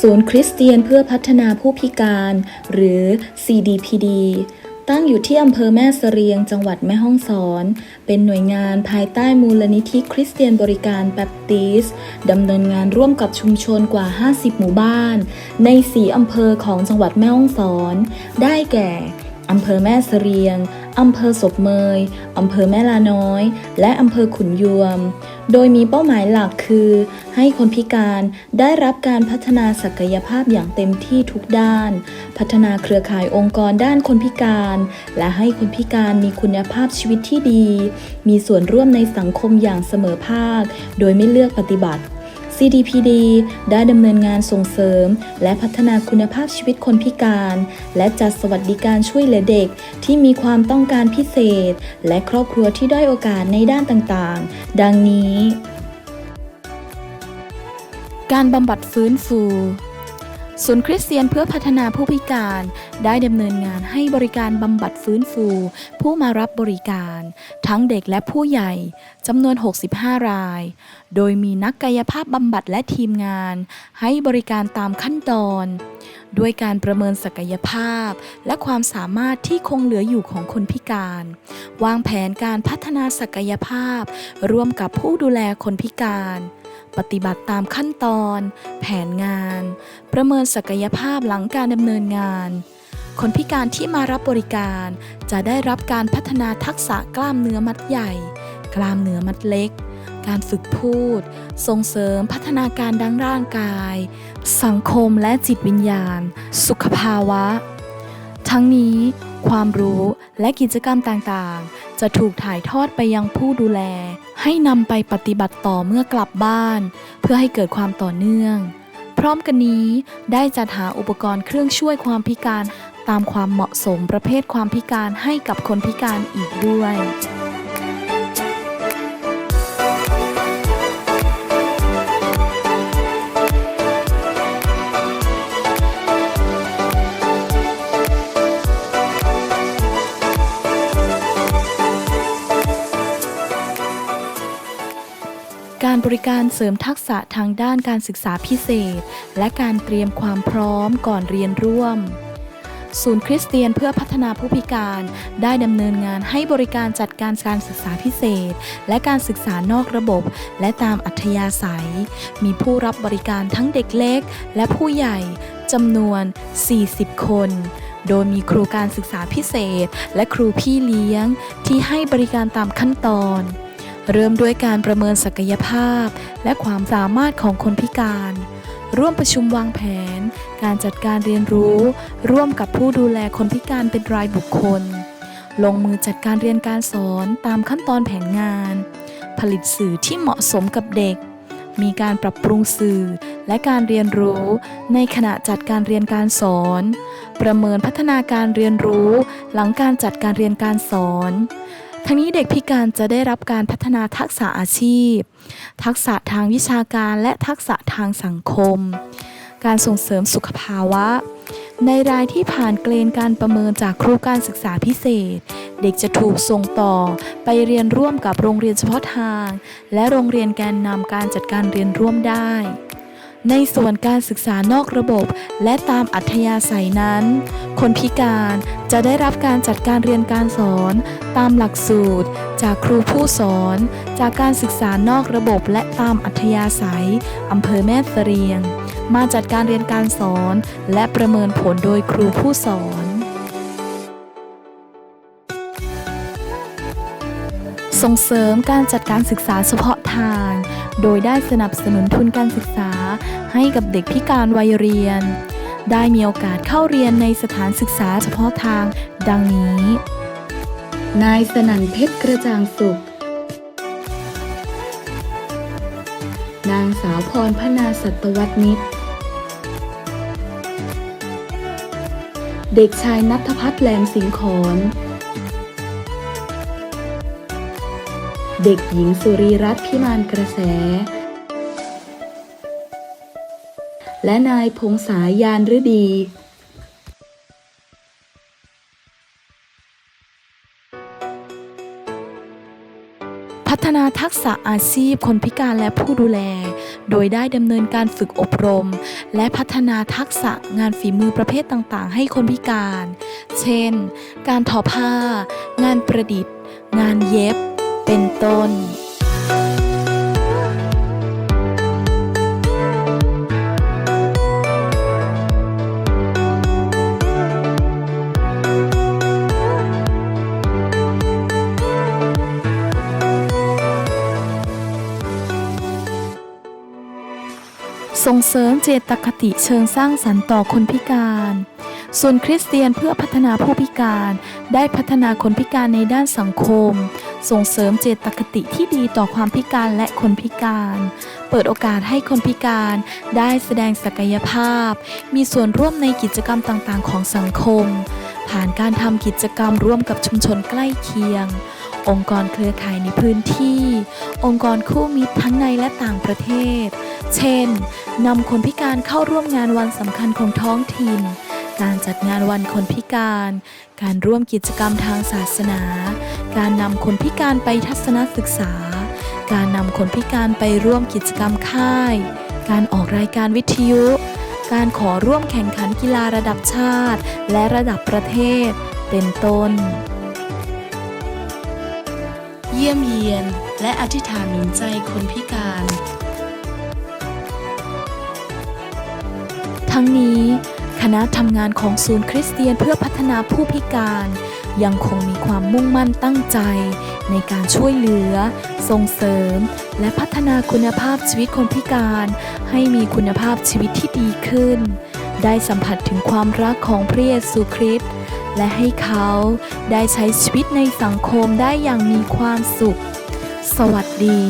ศูนย์คริสเตียนเพื่อพัฒนาผู้พิการ หรือ CDPD ตั้งอยู่ที่อำเภอแม่เสรียงจังหวัดแม่ฮ่องสอน เป็นหน่วยงานภายใต้มูลนิธิคริสเตียนบริการแบปติสต์ดำเนินงานร่วมกับชุมชนกว่า 50 หมู่บ้าน ใน4อำเภอของจังหวัดแม่ฮ่องสอน ได้แก่อำเภอแม่เสรียง อำเภอศพเมยอำเภอแม่ลาน้อย และอำเภอขุนยวม โดยมีเป้าหมายหลักคือ ให้คนพิการได้รับการพัฒนาศักยภาพอย่างเต็มที่ทุกด้าน พัฒนาเครือข่ายองค์กรด้านคนพิการ และให้คนพิการมีคุณภาพชีวิตที่ดี มีส่วนร่วมในสังคมอย่างเสมอภาค โดยไม่เลือกปฏิบัติ CDPD ได้ดำเนินงานส่งเสริม และพัฒนาคุณภาพชีวิตคนพิการ และจัดสวัสดิการช่วยเหลือเด็กที่มีความต้องการพิเศษ และครอบครัวที่ด้อยโอกาสในด้านต่างๆ ดังนี้ การบำบัดฟื้นฟู ศูนย์คริสเตียนเพื่อพัฒนาผู้พิการ ได้ดำเนินงานให้บริการบำบัดฟื้นฟู ผู้มารับบริการ ทั้งเด็กและผู้ใหญ่จำนวน 65 ราย โดยมีนักกายภาพบำบัดและทีมงาน ให้บริการตามขั้นตอน ด้วยการประเมินศักยภาพ และความสามารถที่คงเหลืออยู่ของคนพิการ วางแผนการพัฒนาศักยภาพ ร่วมกับผู้ดูแลคนพิการ ปฏิบัติตามขั้นตอน แผนงาน ประเมินศักยภาพหลังการดำเนินงาน คนพิการที่มารับบริการจะได้รับการพัฒนาทักษะกล้ามเนื้อมัดใหญ่ กล้ามเนื้อมัดเล็ก การฝึกพูด ส่งเสริมพัฒนาการดังร่างกาย สังคมและจิตวิญญาณ สุขภาวะ ทั้งนี้ความรู้และกิจกรรมต่างๆ จะถูกถ่ายทอดไปยังผู้ดูแล ให้นำไปปฏิบัติต่อเมื่อกลับบ้าน เพื่อให้เกิดความต่อเนื่อง พร้อมกันนี้ได้จัดหาอุปกรณ์เครื่องช่วยความพิการ ตามความเหมาะสมประเภทความพิการให้กับคนพิการอีกด้วย การบริการเสริมทักษะทางด้านการศึกษาพิเศษ และการเตรียมความพร้อมก่อนเรียนร่วม ศูนย์คริสเตียนเพื่อพัฒนาผู้พิการ ได้ดำเนินงานให้บริการจัดการการศึกษาพิเศษ และการศึกษานอกระบบ และตามอัธยาศัย มีผู้รับบริการทั้งเด็กเล็ก และผู้ใหญ่จำนวน 40 คนโดยมีครูการศึกษาพิเศษ และครูพี่เลี้ยงที่ให้บริการตามขั้นตอน เริ่มด้วยการประเมินศักยภาพ และความสามารถของคนพิการ ร่วมประชุมวางแผน การจัดการเรียนรู้ ร่วมกับผู้ดูแลคนพิการเป็นรายบุคคล ลงมือจัดการเรียนการสอนตามขั้นตอนแผนงาน ผลิตสื่อที่เหมาะสมกับเด็ก มีการปรับปรุงสื่อและการเรียนรู้ในขณะจัดการเรียนการสอน ประเมินพัฒนาการเรียนรู้หลังการจัดการเรียนการสอน ทั้งนี้เด็กพิการจะได้รับการพัฒนาทักษะอาชีพ ทักษะทางวิชาการและทักษะทางสังคม การส่งเสริมสุขภาวะ ในรายที่ผ่านเกณฑ์การประเมินจากครูการศึกษาพิเศษ เด็กจะถูกส่งต่อไปเรียนร่วมกับโรงเรียนเฉพาะทาง และโรงเรียนแกนนำการจัดการเรียนร่วมได้ ในส่วนการศึกษานอกระบบ และตามอัธยาศัยนั้น คนพิการจะได้รับการจัดการเรียนการสอน ตามหลักสูตร จากครูผู้สอน จากการศึกษานอกระบบ และตามอัธยาศัยอำเภอแม่เสรียง มาจัดการเรียนการสอน และประเมินผลโดยครูผู้สอนส่งเสริมการจัดการศึกษาเฉพาะทาง โดยได้สนับสนุนทุนการศึกษา ให้กับเด็กพิการวัยเรียน ได้มีโอกาสเข้าเรียนในสถานศึกษาเฉพาะทางดังนี้ นายสนั่นเพชรกระจ่างสุข นางสาวพรพนาสัตวัตนิตเด็กชายนัทพัฒน์แหลมสิงขอน เด็กหญิงสุรีรัตน์พิมานกระแส และนายพงษายานฤดี พัฒนาทักษะอาชีพคนพิการและผู้ดูแล โดยได้ดำเนินการฝึกอบรม และพัฒนาทักษะงานฝีมือประเภทต่างๆ ให้คนพิการ เช่น การทอผ้า งานประดิษฐ์ งานเย็บ เป็นต้น ส่งเสริมเจตคติเชิงสร้างสรรค์ต่อคนพิการ ส่วนคริสเตียนเพื่อพัฒนาผู้พิการ ได้พัฒนาคนพิการในด้านสังคม ส่งเสริมเจตคติที่ดีต่อความพิการและคนพิการ เปิดโอกาสให้คนพิการได้แสดงศักยภาพ มีส่วนร่วมในกิจกรรมต่างๆ ของสังคม ผ่านการทำกิจกรรมร่วมกับชุมชนใกล้เคียง องค์กรเครือข่ายในพื้นที่ องค์กรคู่มิตรทั้งในและต่างประเทศ เช่นนำคนพิการเข้าร่วมงานวันสำคัญของท้องถิ่น การจัดงานวันคนพิการ การร่วมกิจกรรมทางศาสนา การนำคนพิการไปทัศนศึกษา การนำคนพิการไปร่วมกิจกรรมค่าย การออกรายการวิทยุ การขอร่วมแข่งขันกีฬาระดับชาติ และระดับประเทศ เป็นต้น เยี่ยมเยียน และอธิษฐานหนุนใจคนพิการ ทั้งนี้คณะทำงานของศูนย์คริสเตียนเพื่อพัฒนาผู้พิการ ยังคงมีความมุ่งมั่นตั้งใจ ในการช่วยเหลือ ส่งเสริม และพัฒนาคุณภาพชีวิตคนพิการ ให้มีคุณภาพชีวิตที่ดีขึ้น ได้สัมผัสถึงความรักของพระเยซูคริสต์และให้เขาได้ใช้ชีวิตในสังคมได้อย่างมีความสุข สวัสดี